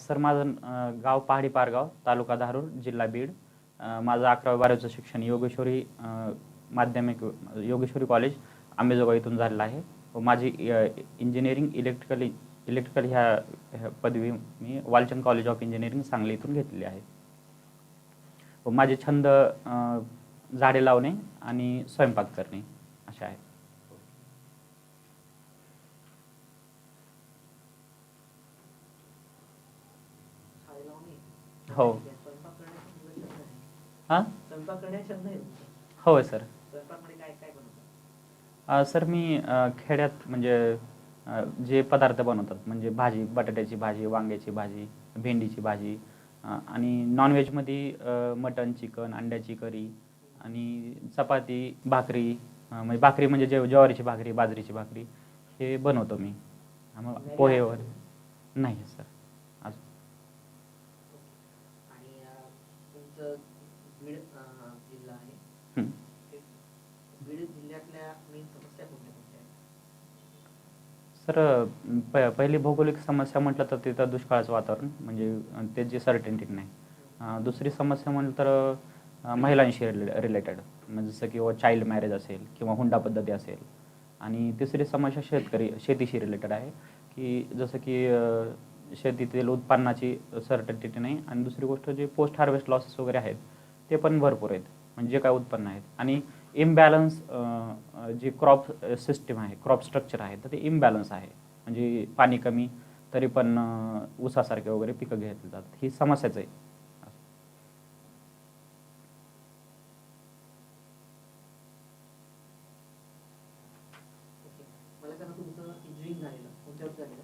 Sir माझं गाव पहाडी पारगाव तालुका धारूर जिल्हा बीड. माझं अकरावी बारावीचं शिक्षण योगेश्वरी माध्यमिक योगेश्वरी कॉलेज आंबेजोगाई इथून झालेलं आहे. व माझी इंजिनिअरिंग इलेक्ट्रिकल इलेक्ट्रिकल ह्या ह्या पदवी मी Walchand college of engineering Sangli इथून घेतलेली आहे. व माझे छंद झाडे लावणे आणि स्वयंपाक करणे असे आहेत झाडे लावणे हो. हां. होय सर. सर मी खेड्यात म्हणजे जे पदार्थ बनवतात म्हणजे भाजी बटाट्याची भाजी वांग्याची भाजी भेंडीची भाजी आणि नॉनव्हेजमध्ये मटन चिकन अंड्याची करी आणि चपाती भाकरी म्हणजे भाकरी म्हणजे जे ज्वारीची भाकरी बाजरीची भाकरी हे बनवतो मी. पोहे वगैरे. नाही सर अजून आणि अं, तुमचं बीड अं, जिल्हा आहे. ते बीड जिल्ह्यातल्या मेन समस्या कोणत्या कोणत्या आहेत? सर प पहिली भौगोलिक समस्या म्हटलं तर तिथं दुष्काळाचं वातावरण म्हणजे ते जे सर्टेनिटी नाही. दुसरी समस्या म्हटलं तर महिलांशी रिलेटेड म्हणजे जसं की चाइल्ड मॅरेज असेल किंवा हुंडा पद्धती असेल. आणि तिसरी समस्या शेतकरी शेतीशी रिलेटेड आहे की जसं की शेतीतील उत्पन्नाची सर्टनिटी नाही. आणि दुसरी गोष्ट जे पोस्ट हार्वेस्ट लॉसेस वगैरे आहेत ते पण भरपूर आहेत. म्हणजे काय उत्पन्न आहेत. आणि इम्बॅलन्स जी क्रॉप सिस्टीम आहे क्रॉप स्ट्रक्चर आहे तर ते इम्बॅलन्स आहे. म्हणजे पाणी कमी तरी पण ऊसासारखे वगैरे पिकं घेतली जातात. ही समस्याच आहे ओके मला सांगा तुमचं इंजिनिअरिंग झालेलं कोणत्या वर्षी झालेलं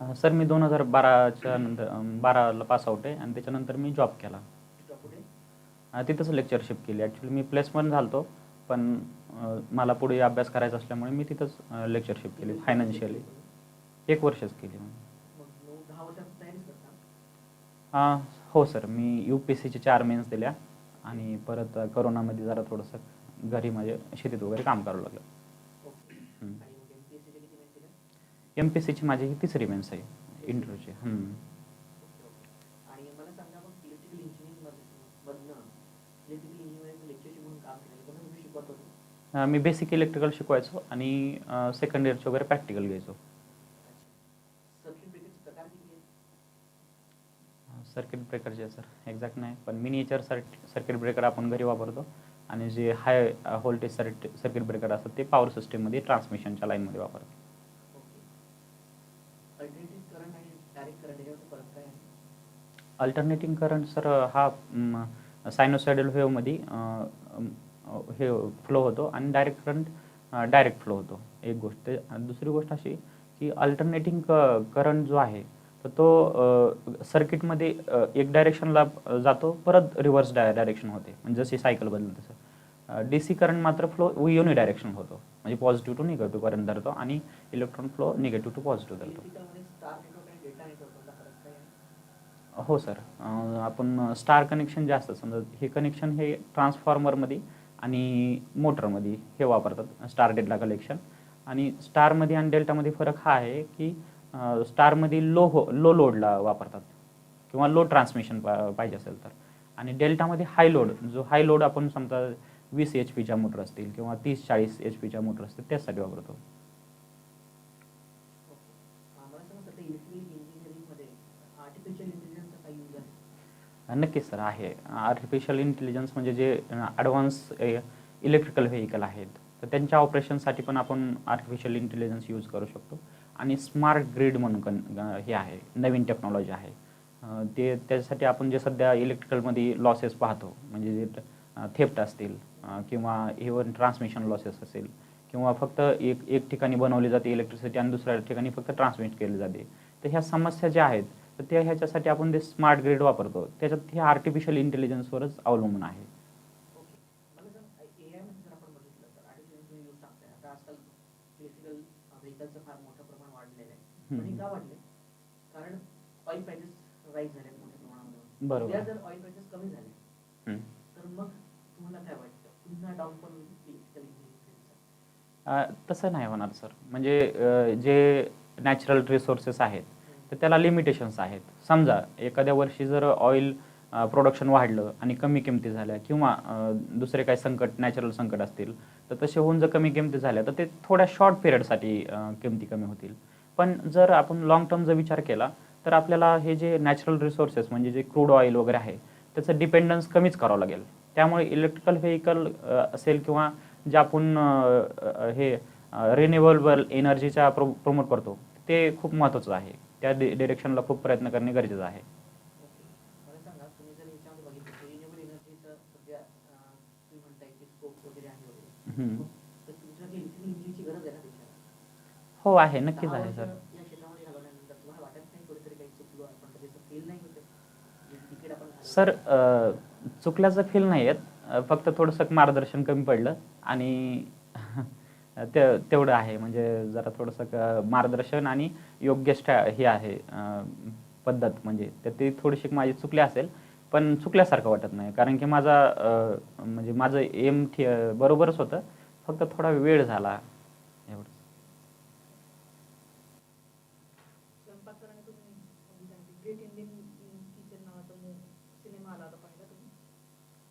अ, सर मी दोन हजार बाराच्या नंतर बाराला पास आउट आहे आणि त्याच्यानंतर मी जॉब केला. अ, तिथंच लेक्चरशिप केली. ॲक्च्युली मी प्लेसमेंट झालतो पण अ, मला पुढे अभ्यास करायचा असल्यामुळे मी तिथंच लेक्चरशिप केली फायनान्शियली एक वर्षच केली मी. मग नऊ दहा वर्षात तयारीच करता? अ, हो सर मी यू पी सीचे चार मेन्स दिल्या आणि परत करोनामध्ये जरा थोडंसं घरी माझे शेतीत वगैरे काम करावं लागलं ओके हं. आणि मग एम पी एस सीचे किती मेन्स दिल्या एम पी सीची माझी ही तिसरी मेन्स आहे इंटरव्ह्यूची मी बेसिक इलेक्ट्रिकल शिकवायचो आणि सेकंड इयरचे वगैरे प्रॅक्टिकल घ्यायचो. सर्किट ब्रेकरचे सर एक्झॅक्ट नाही पण मिनिएचर सर्ट सर्किट ब्रेकर आपण घरी वापरतो. आणि जे high voltage circ circuit breaker असतात ते पॉवर सिस्टीममध्ये ट्रान्समिशनच्या लाईनमध्ये वापरतो ओके अल्टरनेटिव्ह करंट आणि डायरेक्ट करंट याच्यावर फरक काय आहे अल्टरनेटिंग करंट सर हा सायनोसायडल वेवमध्ये हे फ्लो होतो आणि डायरेक्ट करंट डायरेक्ट फ्लो होतो. एक गोष्ट. दुसरी गोष्ट अशी की अल्टरनेटिंग क करंट जो आहे तर तो सर्किटमध्ये एक डायरेक्शनला जातो परत रिव्हर्स डाय डायरेक्शन होते. म्हणजे जशी सायकल बदलते तसं. डी सी करंट मात्र फ्लो युनि डायरेक्शन होतो. म्हणजे पॉझिटिव्ह टू निगेटिव्ह करंट धरतो आणि electron flow negative to positive धरतो इलेक्ट्रिकलमध्ये स्टार नेटवर्क आणि डेटा नेटवर्क मधला फरक काय आहे हो सर. आपण स्टार कनेक्शन जास्त समजा हे कनेक्शन हे ट्रान्सफॉर्मरमध्ये आणि मोटरमध्ये हे वापरतात स्टार डेल्टा कलेक्शन. आणि स्टारमध्ये आणि डेल्टामध्ये फरक हा आहे की स्टारमध्ये लो हो लो लोडला वापरतात किंवा लो ट्रान्समिशन पा पाहिजे असेल तर. आणि डेल्टामध्ये हाय लोड जो हाय लोड आपण समजा वीस एच पीच्या मोटर असतील किंवा तीस चाळीस एच पीच्या मोटर असतील त्यासाठी वापरतो ओके मला सांगा सध्या इलेक्ट्रिकल इंजिनिअरिंगमध्ये आर्टिफिशियल इंटेलिजन्सचा काही यूज आहे नक्कीच सर आहे. आर्टिफिशियल इंटेलिजन्स म्हणजे जे ॲडव्हान्स इलेक्ट्रिकल व्हेकल आहेत तर त्यांच्या ऑपरेशनसाठी पण आपण आर्टिफिशियल इंटेलिजन्स यूज करू शकतो. आणि स्मार्ट ग्रीड म्हणून कन हे आहे नवीन टेक्नॉलॉजी आहे. ते त्याच्यासाठी आपण जे सध्या इलेक्ट्रिकलमध्ये लॉसेस पाहतो म्हणजे जे थेफ्ट असतील किंवा इव्हन ट्रान्समिशन लॉसेस असेल किंवा फक्त एक एक ठिकाणी बनवली जाते इलेक्ट्रिसिटी आणि दुसऱ्या ठिकाणी फक्त ट्रान्समिट केली जाते. तर ह्या समस्या ज्या आहेत तर त्या ह्याच्यासाठी आपण ते स्मार्ट ग्रीड वापरतो. त्याच्यात हे आर्टिफिशियल इंटेलिजन्सवरच अवलंबून आहे. हे बरोबर. उद्या जर ऑइल प्राइसेस कमी झाले हम्म. तर मग तुम्हाला काय वाटतं? पुन्हा डाऊन पण इलेक्ट्रिकल इंजिनिअरिंग अं, तसं नाही होणार सर म्हणजे जे नॅचरल रिसोर्सेस आहेत तर त्याला लिमिटेशन्स आहेत. समजा एखाद्या वर्षी जर ऑइल प्रोडक्शन वाढलं आणि कमी किमती झाल्या किंवा दुसरे काही संकट नॅचरल संकट असतील तर तसे होऊन जर कमी किमती झाल्या तर ते थोड्या शॉर्ट पिरियडसाठी किमती कमी होतील. पण जर आपण लॉंग टर्म जर विचार केला तर आपल्याला हे जे नॅचरल रिसोर्सेस म्हणजे जे क्रूड ऑइल वगैरे आहे त्याचं डिपेंडन्स कमीच करावं लागेल. त्यामुळे इलेक्ट्रिकल व्हेकल असेल किंवा जे आपण हे रिन्युएबल एनर्जीच्या प्रो प्रमोट करतो ते खूप महत्त्वाचं आहे. त्या डिरेक्शनला खूप प्रयत्न करणे गरजेचं आहे. हो आहे. नक्कीच आहे सर. या क्षेत्रामध्ये घालवल्यानंतर तुम्हाला वाटत नाही कुठेतरी काही चुकलो आपण कधी असं फील नाही होत जे तिकीट आपण घालवलं. सर चुकल्याचं फील नाही अ, फक्त थोडंसं मार्गदर्शन कमी पडलं आणि ते तेवढं आहे. म्हणजे जरा थोडंसं मार्गदर्शन आणि योग्य स्टॅ हे आहे पद्धत. म्हणजे तर ती थोडीशी माझी चुकली असेल पण चुकल्यासारखं वाटत नाही. कारण की माझा म्हणजे माझं एम ठी बरोबरच होतं. फक्त थोडा वेळ झाला. तुम्ही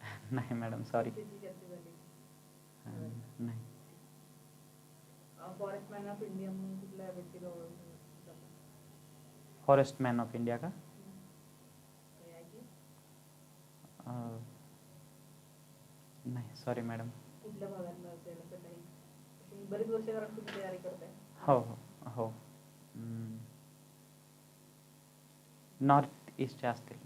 नाही मॅडम सॉरी नाही. फॉरेस्ट मॅन ऑफ़ इंडिया म्हणून कुठल्या व्यक्तीला ओळखलं जातं फॉरेस्ट मॅन ऑफ़ इंडिया का काही ऐकलं? अ, नाही सॉरी मॅडम कुठल्या भागातलं असेल असं काही तुम्ही बरेच वर्ष कारण तुम्ही तयारी करताय हो हो हो नॉर्थ ईस्टचे असतील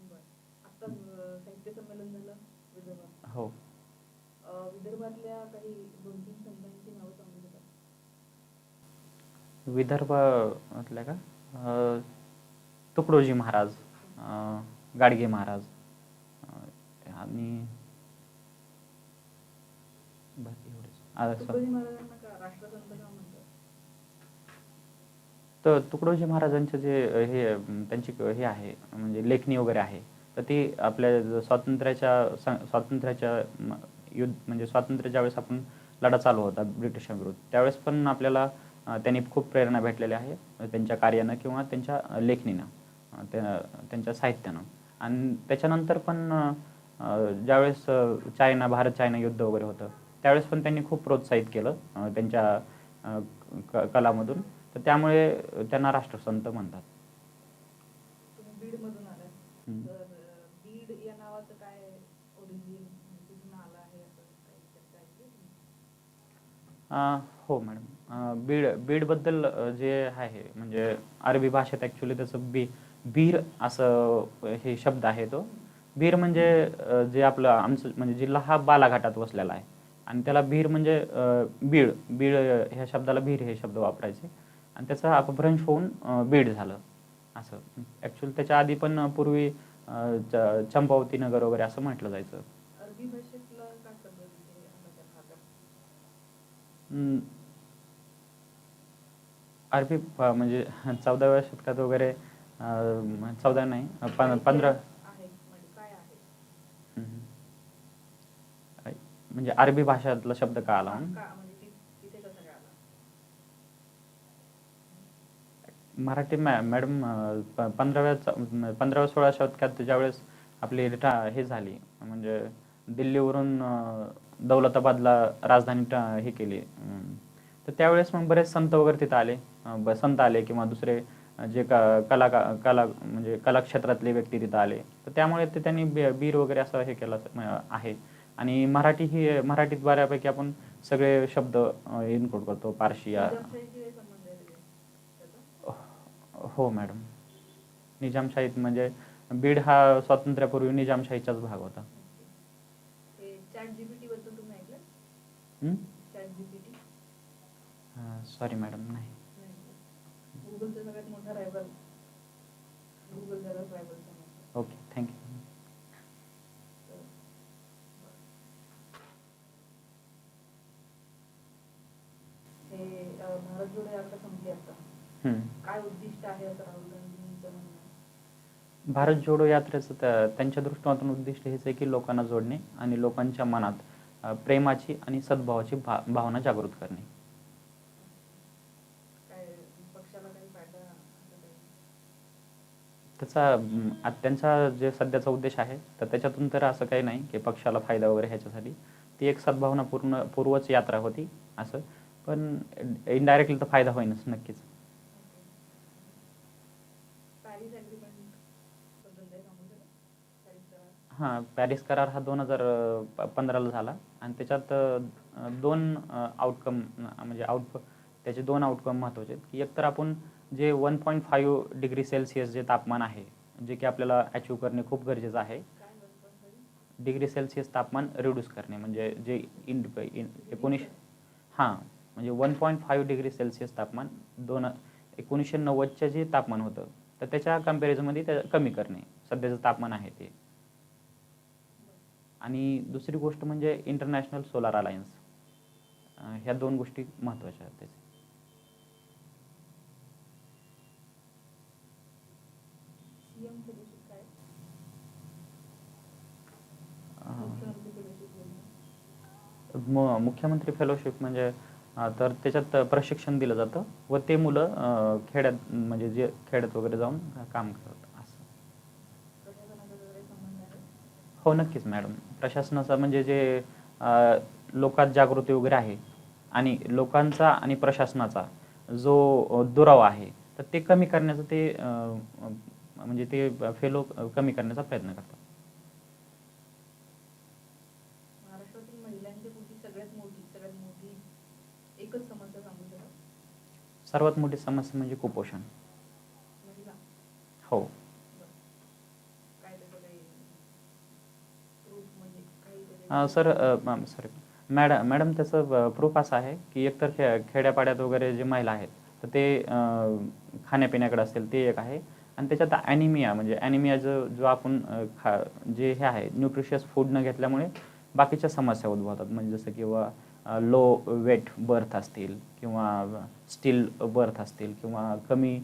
बरं आता अं, साहित्य संमेलन झालं विदर्भात हो अं, विदर्भातल्या काही दोन तीन संतांची विदर्भातल्या का? अ, तुकडोजी महाराज अ, गाडगे महाराज अ, आणि बस एवढेच. आ, स- तुकडोजी महाराजांना का राष्ट्रसंत का म्हणतात? तर तुकडोजी महाराजांचे जे अ, हे त्यांची क- हे आहे म्हणजे लेखणी वगैरे आहे तर ती आपल्या ज- स्वातंत्र्याच्या स- स्वातंत्र्याच्या म, युद्ध म्हणजे स्वातंत्र्याच्या वेळेस आपण लढा चालू होता ब्रिटिशांविरुद्ध. त्यावेळेस पण आपल्याला त्यांनी खूप प्रेरणा भेटलेली आहे त्यांच्या कार्यानं किंवा त्यांच्या लेखणीनं त्या त्यांच्या साहित्यानं. आणि त्याच्यानंतर पण ज्यावेळेस चायना भारत चायना युद्ध वगैरे होतं त्यावेळेस पण त्यांनी खूप प्रोत्साहित केलं त्यांच्या क- कलामधून. तर त्यामुळे त्यांना राष्ट्रसंत म्हणतात? अ, हो मॅडम. अ, बीड बीडबद्दल अ, जे आहे म्हणजे अरबी भाषेत ॲक्च्युली त्याचं बी बीर असं हे शब्द आहे तो. बीर म्हणजे अ, जे आपलं आमचं म्हणजे जिल्हा हा बालाघाटात वसलेला आहे. आणि त्याला बीर म्हणजे अ, बीड बीड अ, ह्या शब्दाला बीर हे शब्द वापरायचे. आणि त्याचा अपभ्रंश होऊन अ, बीड झालं. असं. ॲक्च्युली त्याच्या आधी पण पूर्वी अ, च- चंपावती नगर वगैरे असं म्हटलं जायचं. अरबी भाषेतला काय शब्द तिथे आला त्या भागात? हम्म. अरबी प- म्हणजे चौदाव्या शतकात वगैरे अं, चौदा नाही अं, पं- काय पंधरा. आहे? म्हणजे काय आहे? हम्म. अं, म्हणजे अरबी भाषातला शब्द का आला? म्हणून? का म्हणजे ति- तिथे कसं काय आला? मराठी मॅ मॅडम अं, प- पंधराव्या च- पंधराव्या सोळा शतकात ज्यावेळेस आपली टा- हे झाली म्हणजे दिल्लीवरून अं, दौलताबादला राजधानी टा- हे केली. अं, तर त्यावेळेस मग बरेच संत वगैरे तिथं आले. संत आले किंवा दुसरे जे का कला कला म्हणजे कला क्षेत्रातले व्यक्ती तिथं आले. तर त्यामुळे ते त्यांनी बीर वगैरे असं हे केलं आहे. आणि मराठी ही मराठीत बऱ्यापैकी आपण सगळे शब्द इन्क्लूड करतो. पारशी हो मॅडम. निजामशाहीत म्हणजे बीड हा स्वातंत्र्यापूर्वी निजामशाहीचाच भाग होता. सॉरी मॅडम नाही. गुगलचा सगळ्यात मोठा गुगल जरा रायवल समजतो ओके थँक्यू हे भारत जोडो यात्रा संपली आता. काय उद्दिष्ट आहे असं राहुल गांधींचं म्हणणं आहे? भारत जोडो यात्रेचं त्या- त्यांच्या दृष्टिकोनातून उद्दिष्ट हेच आहे की लोकांना जोडणे आणि लोकांच्या मनात प्रेमाची आणि सद्भावाची भा भावना जागृत करणे काय पक्षाला काही फायदा असं काही त्याचा त्यांचा जे सध्याचा उद्देश आहे तर त्याच्यातून तर असं काही नाही की पक्षाला फायदा वगैरे ह्याच्यासाठी. ती एक सद्भावना पूर्ण पूर्वच यात्रा होती असं. पण इनडायरेक्टली तर फायदा होईनच नक्कीच. हां पॅरिस करार हा दोन हजार पंधराला झाला. आणि त्याच्यात दोन आउटकम म्हणजे आउट त्याचे दोन आउटकम महत्त्वाचे आहेत. की एकतर आपण जे one point five degree Celsius जे तापमान आहे जे की आपल्याला अचीव करणे खूप गरजेचं आहे. डिग्री सेल्सिअस तापमान रिड्यूस करणे म्हणजे जे इन इन एकोणीस हां म्हणजे one point five degree Celsius तापमान दोन एकोणीसशे नव्वदच्या जे तापमान होतं तर त्याच्या कम्पॅरिझनमध्ये त्या कमी करणे सध्याचं तापमान आहे ते. आणि दुसरी गोष्ट म्हणजे इंटरनॅशनल सोलार अलायन्स ह्या दोन गोष्टी महत्त्वाच्या आहेत त्याच्या सीएम फेलोशिप काय अं, मुख्यमंत्री फेलोशिप बोलणं मुख्यमंत्री फेलोशिप म्हणजे अं, तर त्याच्यात प्रशिक्षण दिलं जातं व ते मुलं अं, खेड्यात म्हणजे जे खेड्यात वगैरे जाऊन काम करतात असं. प्रशासनाचा हो नक्कीच मॅडम. प्रशासनाचा म्हणजे जे अं, लोकात जागृती वगैरे आहे आणि लोकांचा आणि प्रशासनाचा जो दुराव दुरावा आहे तर ते कमी करण्याचं ते अं, म्हणजे ते फेलो कमी करण्याचा प्रयत्न करतात. महाराष्ट्रातील महिलांच्या पोटी सगळ्यात मोठी सगळ्यात मोठी एकच समस्या सांगू शकाल सर्वात मोठी समस्या म्हणजे कुपोषण. हो. म्हणजे सर सॉरी मॅडम मॅडम त्याचं प्रूफ असं आहे की एकतर खे खेड्यापाड्यात वगैरे जे महिला आहेत तर ते खाण्यापिण्याकडे असेल ते एक आहे. आणि त्याच्यात ॲनिमिया म्हणजे ॲनिमिया जो जो आपण खा जे हे आहे न्यूट्रिशियस फूड न घेतल्यामुळे बाकीच्या समस्या उद्भवतात. म्हणजे जसं किंवा लो वेट बर्थ असतील किंवा स्टील बर्थ असतील किंवा कमी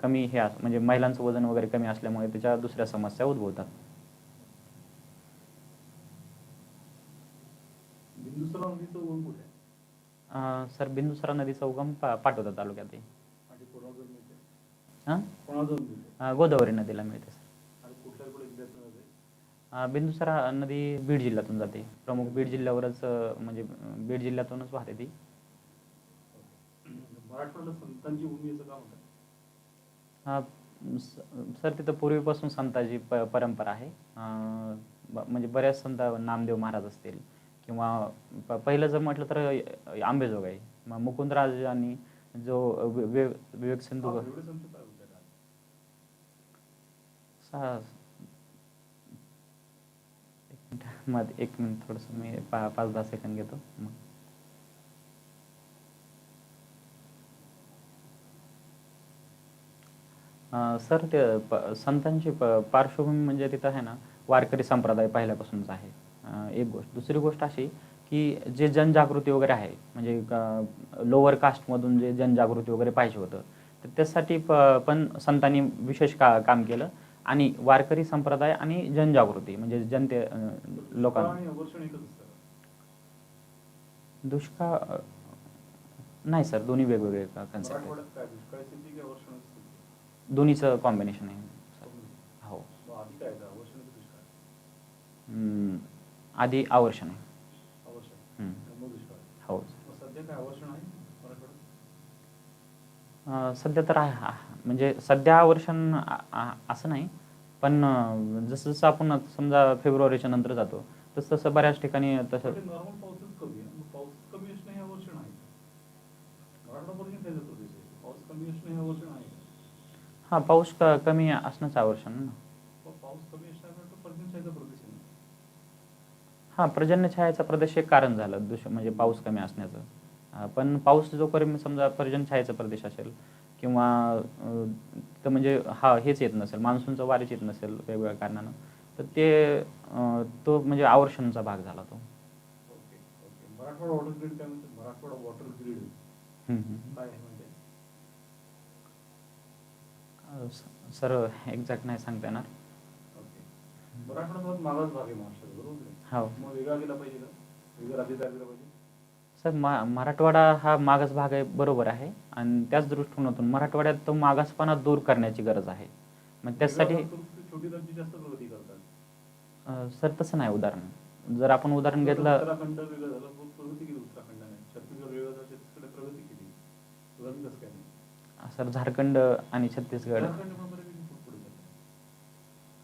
कमी हे म्हणजे महिलांचं वजन वगैरे कमी असल्यामुळे त्याच्या दुसऱ्या समस्या उद्भवतात. सर बिंदुसरा नदीचा उगम पा पाटोदा तालुक्यात आहे. हां? गोदावरी नदीला मिळते सर. बिंदुसरा नदी बीड जिल्ह्यातून जाते. प्रमुख बीड जिल्ह्यावरच म्हणजे बीड जिल्ह्यातूनच वाहते ती. सर तिथं पूर्वीपासून संतांची प परंपरा आहे. म्हणजे बऱ्याच संत नामदेव महाराज असतील किंवा प पहिलं जर म्हटलं तर अ, आंबेजोगाई मुकुंदराज आणि जो विवेक सिंधू हा, एवढे संत काय होते का? सहा एक मिनिट मध्ये एक मिनिट थोडस मी पा पाच दहा सेकंद घेतो. मग. सर ते संतांची पार्श्वभूमी म्हणजे तिथं आहे ना वारकरी संप्रदाय पहिल्यापासूनच आहे. एक गोष्ट. दुसरी गोष्ट अशी की जे जनजागृती वगैरे आहे म्हणजे लोअर कास्टमधून जे जनजागृती वगैरे पाहिजे होतं तर त्यासाठी प पण संतांनी विशेष का काम केलं. आणि वारकरी संप्रदाय आणि जनजागृती म्हणजे जनते लोकांना? दुष्काळ नाही सर दोन्ही वेगवेगळे कन्सेप्ट आहेत. स्थिती दोन्हीचं कॉम्बिनेशन आहे. हो. आधी आवर्षण आहे. हो. सध्या तर आहे हा- म्हणजे सध्या आ- असं नाही पण जसं जसं आपण समजा फेब्रुवारीच्या नंतर जातो तसं तसं बऱ्याच ठिकाणी तसं हे पाऊस कमी हे हां असणंच आवर्षण ना. असण्याचा तो पर्जन्यछायाचा प्रदेश हां एक कारण झालं दुष म्हणजे पाऊस कमी असण्याचं. पण पाऊस जोपर्यंत समजा पर्जन्यछायाचा प्रदेश असेल किंवा तर म्हणजे हा हेच येत नसेल मान्सूनचं वारीच येत नसेल वेगवेगळ्या कारणानं तर ते तो म्हणजे आवर्षणचा भाग झाला तो. Okay okay. Marathwada water grid काय मराठवाडा ग्रीड म्हणजे? सर एक्झॅक्ट नाही सांगता येणार. ओके. मराठवाडा मागास भाग आहे महाराष्ट्रात बरोबर? हो. मग वेगळा गेला पाहिजे का? वेगळा राज्य केला पाहिजे? सर मा मराठवाडा हा मागास भाग आहे बरोबर आहे. आणि त्याच दृष्टिकोनातून मराठवाड्यात तो मागासपणा दूर करण्याची गरज आहे. मग त्यासाठी वेगळं करून ती छोटी राज्य जास्त प्रगती करतात. अं, सर तसं नाही उदाहरण. जर आपण उदाहरण घेतलं उत्तराखंड वेगळं झालं मग प्रगती केली उत्तराखंडाने. छत्तीसगड वेगळं झालं छत्तीसगडने प्रगती केली. उदाहरण कसं काय? नाही सर झारखंड आणि छत्तीसगड. पण बऱ्यापैकी खूप पुढे चाललंय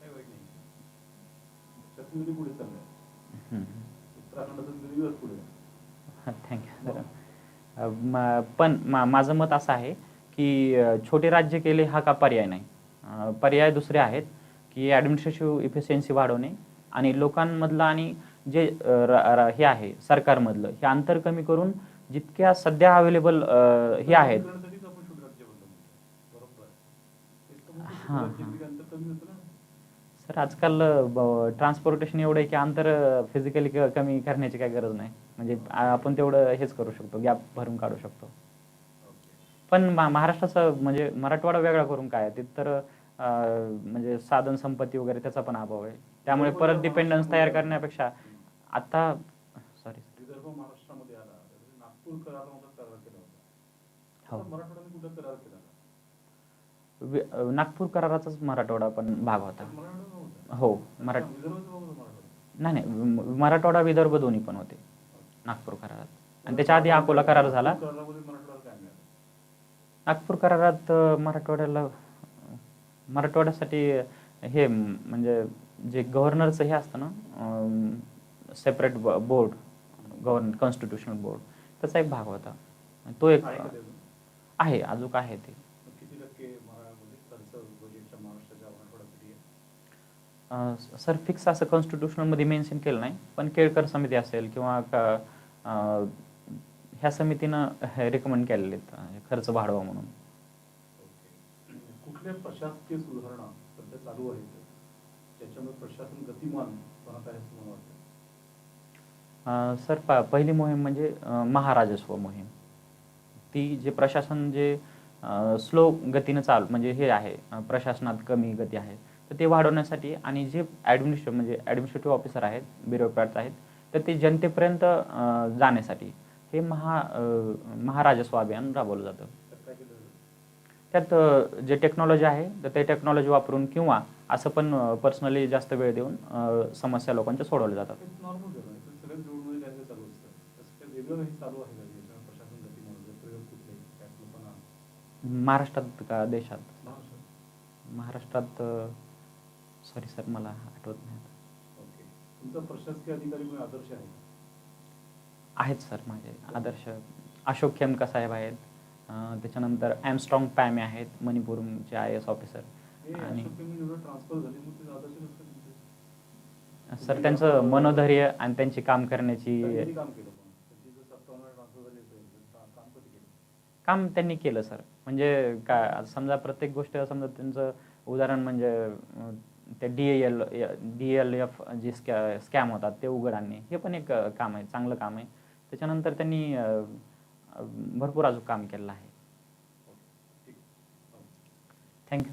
काही वाईट नाही छत्तीसगड पुढे चाललंय हम्म. उत्तराखंडाचं वेगळंच पुढे आहे. थँक्यू सर अ, म- पण मा- माझं मत असं आहे की छोटे राज्य केले हा का पर्याय नाही. पर्याय दुसरे आहेत की ॲडमिनिस्ट्रेटिव्ह इफिशियन्सी वाढवणे आणि लोकांमधलं आणि जे हे आहे सरकारमधलं हे अंतर कमी करून जितक्या सध्या अवेलेबल हे आहेत. हां, सर आजकाल ट्रान्सपोर्टेशन एवढं आहे की अंतर फिजिकली कमी करण्याची काही गरज नाही. म्हणजे आपण तेवढं हेच करू शकतो गॅप भरून काढू शकतो. पण महाराष्ट्राचं म्हणजे मराठवाडा वेगळा करून काय आहे? तिथं तर म्हणजे साधन संपत्ती वगैरे त्याचा पण अभाव आहे. त्यामुळे परत डिपेंडन्स तयार करण्यापेक्षा आता सॉरी विदर्भ नागपूर कराराचाच मराठवाडा पण भाग होता. हो मराठ. नाही नाही मराठवाडा विदर्भ दोन्ही पण होते नागपूर करारात आणि त्याच्या आधी अकोला करार झाला नागपूर करारात मराठवाड्याला मराठवाड्यासाठी हे म्हणजे जे गव्हर्नरचं हे असतं ना separate board govern constitutional board त्याचा एक भाग होता तो एक? आहे अजून आहे ते मग किती टक्के मराठवाड्यामध्ये खर्च बजेटच्या महाराष्ट्राच्या मराठवाड्यासाठी आहे? अ, सर फिक्स असं कॉन्स्टिट्युशनमध्ये मेन्शन केलं नाही पण केळकर समिती असेल किंवा का- ह्या समितीनं रिकमेंड केलेले आहेत खर्च वाढवा म्हणून. कुठल्या प्रशासकीय सुधारणा सध्या चालू आहेत? त्याच्यामुळे प्रशासन गतिमान बनत आहे असं मला वाटतं. अ, सर पा पहिली मोहीम म्हणजे महाराजस्व मोहीम. ती जे प्रशासन जे स्लो गतीनं चाल म्हणजे हे आहे प्रशासनात कमी गती आहे. तर ते वाढवण्यासाठी आणि जे ॲडमिनिस्ट्रे म्हणजे ॲडमिनिस्ट्रेटिव्ह ऑफिसर आहेत ब्युरोक्रॅट्स आहेत तर ते जनतेपर्यंत जाण्यासाठी हे महा महाराजस्व अभियान राबवलं जातं. त्यात जे टेक्नॉलॉजी आहे तर ते टेक्नॉलॉजी वापरून किंवा असं पण पर्सनली जास्त वेळ देऊन समस्या लोकांच्या सोडवल्या जातात. कल्पना महाराष्ट्रात का देशात? महाराष्ट्रात. सॉरी सर मला आठवत नाही आता. ओके तुमचा प्रशासकीय अधिकारी कोणी आदर्श आहे का? आहेत सर माझे आदर्श. अशोक खेमका साहेब आहेत. अं, त्याच्यानंतर ॲमस्ट्रॉंग पॅमे आहेत मणिपूरचे आय एस ऑफिसर हे आणि अशोक केमी जेवढं ट्रान्सफर झाली मग ते आदर्श कसं काय तुमचे? सर त्यांचं मनोधैर्य आणि त्यांची काम करण्याची किती काम केलं पण त्यांची जर सत्तावन्न ट्रान्सफर झाली असेल तर का- काम कधी केलं? काम त्यांनी केलं सर म्हणजे काय समजा प्रत्येक गोष्ट समजा त्यांचं उदाहरण म्हणजे अं, ते D L D L F जे स्कॅ स्कॅम होतात ते उघड आणणे हे पण एक काम आहे चांगलं काम आहे. त्याच्यानंतर त्यांनी भरपूर अजून काम केलेलं आहे. थँक्यू